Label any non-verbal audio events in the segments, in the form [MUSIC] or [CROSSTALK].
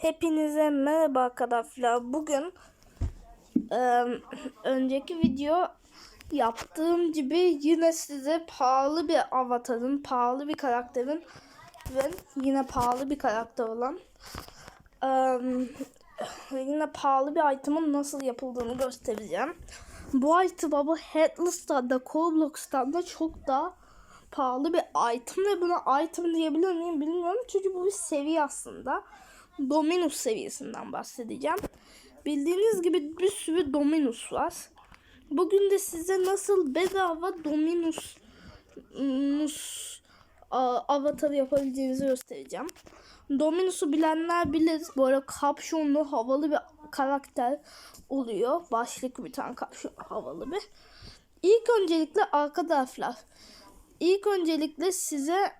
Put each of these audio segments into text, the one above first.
Hepinize merhaba arkadaşlar. Bugün e, önceki video yaptığım gibi yine size pahalı bir avatarın, pahalı bir karakterin ve yine pahalı bir karakter olan e, yine pahalı bir item'ın nasıl yapıldığını göstereceğim. Bu item bu Headless'ta da Roblox'tan da çok daha pahalı bir item ve buna item diyebilir miyim bilmiyorum. Çünkü bu bir seviye aslında. Dominus seviyesinden bahsedeceğim. Bildiğiniz gibi bir sürü Dominus var. Bugün de size nasıl bedava Dominus a- avatar yapabileceğinizi göstereceğim. Dominus'u bilenler bilir. Böyle kapşonlu havalı bir karakter oluyor. Başlık bir tane kapşon havalı bir. İlk öncelikle arkadaşlar İlk öncelikle size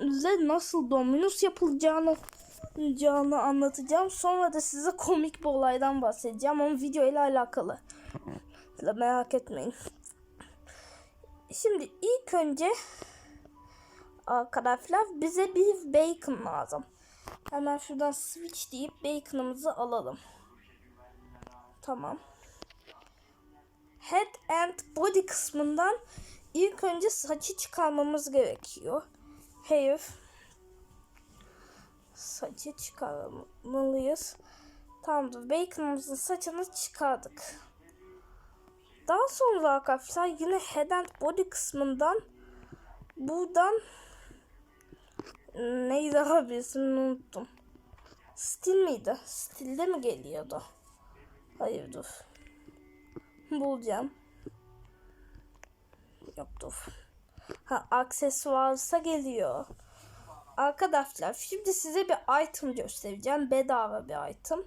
size nasıl Dominus yapılacağını yapılacağını anlatacağım. Sonra da size komik bir olaydan bahsedeceğim. Ama video ile alakalı. Merak etmeyin. Şimdi ilk önce arkadaşlar bize bir bacon lazım. Hemen şuradan switch deyip bacon'ımızı alalım. Tamam. Head and body kısmından ilk önce saçı çıkarmamız gerekiyor. Hair. Saçı çıkarmalıyız. Tamamdır. Bacon'ımızın saçını çıkardık. Daha sonra arkadaşlar yine head and body kısmından buradan neydi abi ismini unuttum. Stil miydi? Stilde mi geliyordu? Hayır dur. Bulacağım. Yok dur. Ha aksesuarsa geliyor. Arkadaşlar şimdi size bir item göstereceğim. Bedava bir item.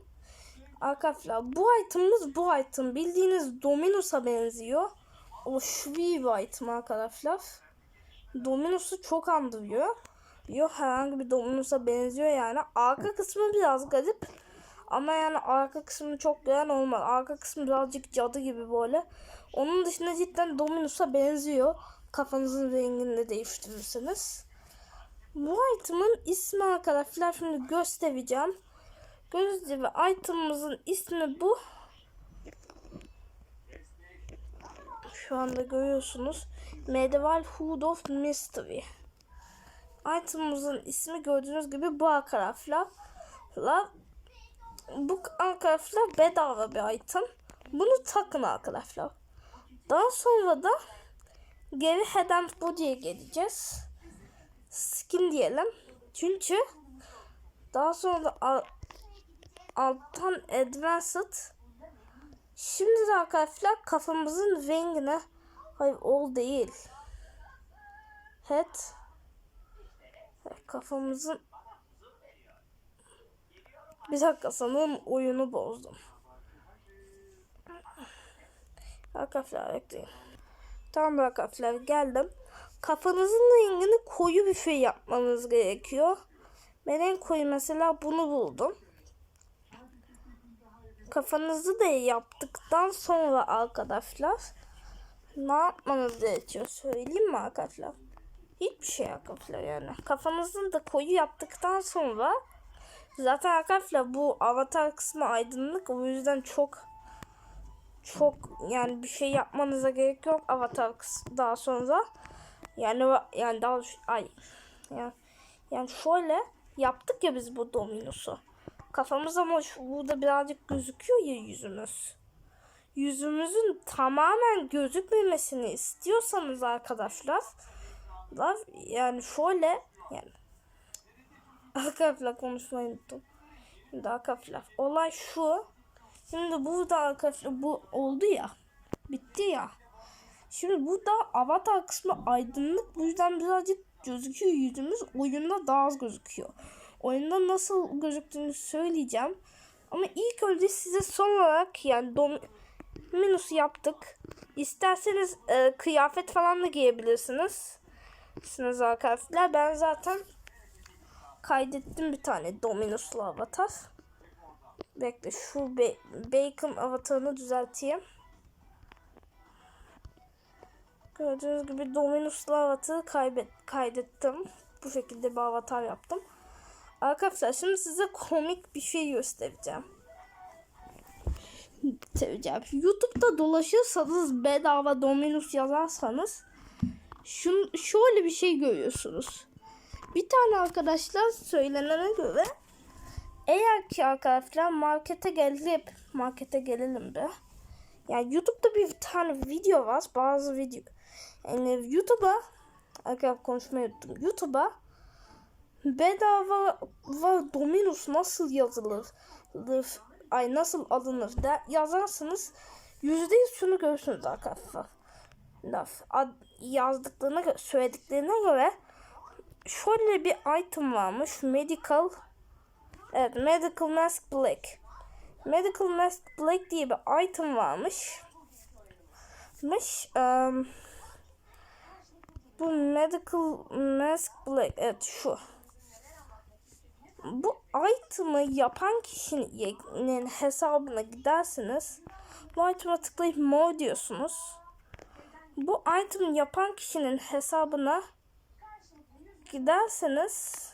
Arkadaşlar bu itemimiz bu item. Bildiğiniz Dominus'a benziyor. O şu bir item arkadaşlar. Dominus'u çok andırıyor. Yok herhangi bir Dominus'a benziyor yani. Arka kısmı biraz garip. Ama yani arka kısmı çok gören olmaz. Arka kısmı birazcık cadı gibi böyle. Onun dışında cidden Dominus'a benziyor. Kafanızın rengini de değiştirirseniz. Bu item'ın ismi arkadaşlar şimdi göstereceğim. Gördüğünüz gibi item'ımızın ismi bu. Şu anda görüyorsunuz. Medieval Hood of Mystery. Item'ımızın ismi gördüğünüz gibi bu arkadaşlar. Bu arkadaşlar bedava bir item. Bunu takın arkadaşlar. Daha sonra da geri Head and Body'ye geleceğiz. Skin diyelim. Çünkü daha sonra da al- alttan Advanced Şimdi de arkadaşlar kafamızın rengine hayır ol değil. Head kafamızın bir dakika sanırım oyunu bozdum. Arkadaşlar bekleyin. Tamam arkadaşlar geldim. Kafanızın rengini koyu bir şey yapmanız gerekiyor. Ben en koyu mesela bunu buldum. Kafanızı da yaptıktan sonra arkadaşlar ne yapmanız gerekiyor söyleyeyim mi arkadaşlar? Hiçbir şey arkadaşlar yani. Kafanızın da koyu yaptıktan sonra zaten arkadaşlar bu avatar kısmı aydınlık o yüzden çok çok yani bir şey yapmanıza gerek yok avatar daha sonra. Yani yani daha ay yani, yani şöyle yaptık ya biz bu Dominus'u. Kafamız ama şu, burada birazcık gözüküyor ya yüzümüz. Yüzümüzün tamamen gözükmemesini istiyorsanız arkadaşlar yani şöyle yani arkadaşlar konuşmayı unuttum. Şimdi arkadaşlar olay şu. Şimdi burada arkadaşlar bu oldu ya. Bitti ya. Şimdi burada avatar kısmı aydınlık. Bu yüzden birazcık gözüküyor yüzümüz. Oyunda daha az gözüküyor. Oyunda nasıl gözüktüğünü söyleyeceğim. Ama ilk önce size son olarak yani Dominus yaptık. İsterseniz e, kıyafet falan da giyebilirsiniz. Siz arkadaşlar ben zaten kaydettim bir tane Dominus'lu avatar. Bekle şu be bacon avatarını düzelteyim. Gördüğünüz gibi Dominus'lu avatarı kaybet kaydettim. Bu şekilde bir avatar yaptım. Arkadaşlar şimdi size komik bir şey göstereceğim. Göstereceğim. YouTube'da dolaşırsanız bedava Dominus yazarsanız şun, şöyle bir şey görüyorsunuz. Bir tane arkadaşlar söylenene göre eğer ki arkadaşlar markete gelip markete gelelim be. Yani YouTube'da bir tane video var. Bazı video yani YouTube'a arkadaşlar konuşmayı unuttum. YouTube'a bedava ve Dominus nasıl yazılır? Ay nasıl alınır da yazarsınız yüzde yüz şunu görürsünüz arkadaşlar. Laf ad, yazdıklarına göre, söylediklerine göre şöyle bir item varmış. Medical Evet, Medical Mask Black. Medical Mask Black diye bir item varmış. Mış, um, bu Medical Mask Black, evet şu. Bu item'ı yapan kişinin hesabına gidersiniz. Bu item'a tıklayıp more diyorsunuz. Bu item'ı yapan kişinin hesabına giderseniz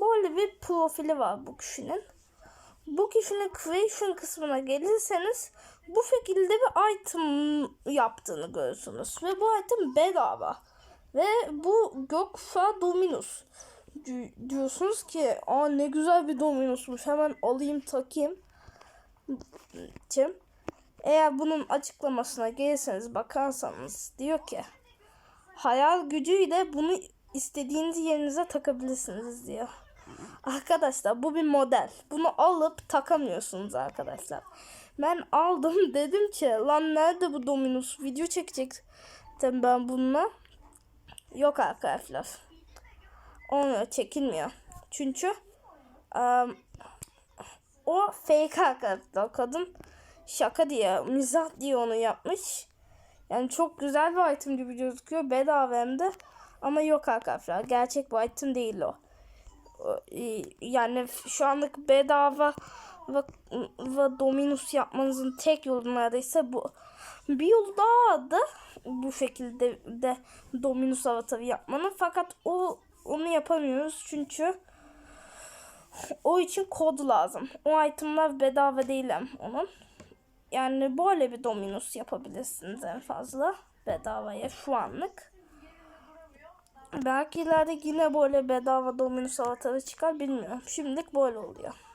böyle bir profili var bu kişinin. Bu kişinin creation kısmına gelirseniz bu şekilde bir item yaptığını görürsünüz. Ve bu item bedava. Ve bu Gökfa Dominus. Di- diyorsunuz ki aa ne güzel bir Dominus'muş hemen alayım takayım. Eğer bunun açıklamasına gelirseniz bakarsanız diyor ki hayal gücüyle bunu istediğiniz yerinize takabilirsiniz diyor. Arkadaşlar bu bir model. Bunu alıp takamıyorsunuz arkadaşlar. Ben aldım [LAUGHS] dedim ki lan nerede bu Dominus video çekecektim ben bununla. Yok arkadaşlar. Onu çekilmiyor. Çünkü um, o fake arkadaşlar. Kadın şaka diye, mizah diye onu yapmış. Yani çok güzel bir item gibi gözüküyor. Bedava hem de. Ama yok arkadaşlar. Gerçek bir item değil o. E, Yani şu anlık bedava ve, ve Dominus yapmanızın tek yolu neredeyse bu. Bir yolu daha vardı. Bu şekilde de Dominus avatarı yapmanın. Fakat o onu yapamıyoruz çünkü o için kod lazım. O itemler bedava değil hem onun. Yani böyle bir Dominus yapabilirsiniz en fazla bedavaya şu anlık. Belki ileride yine böyle bedava Dominus avatarı çıkar bilmiyorum. Şimdilik böyle oluyor.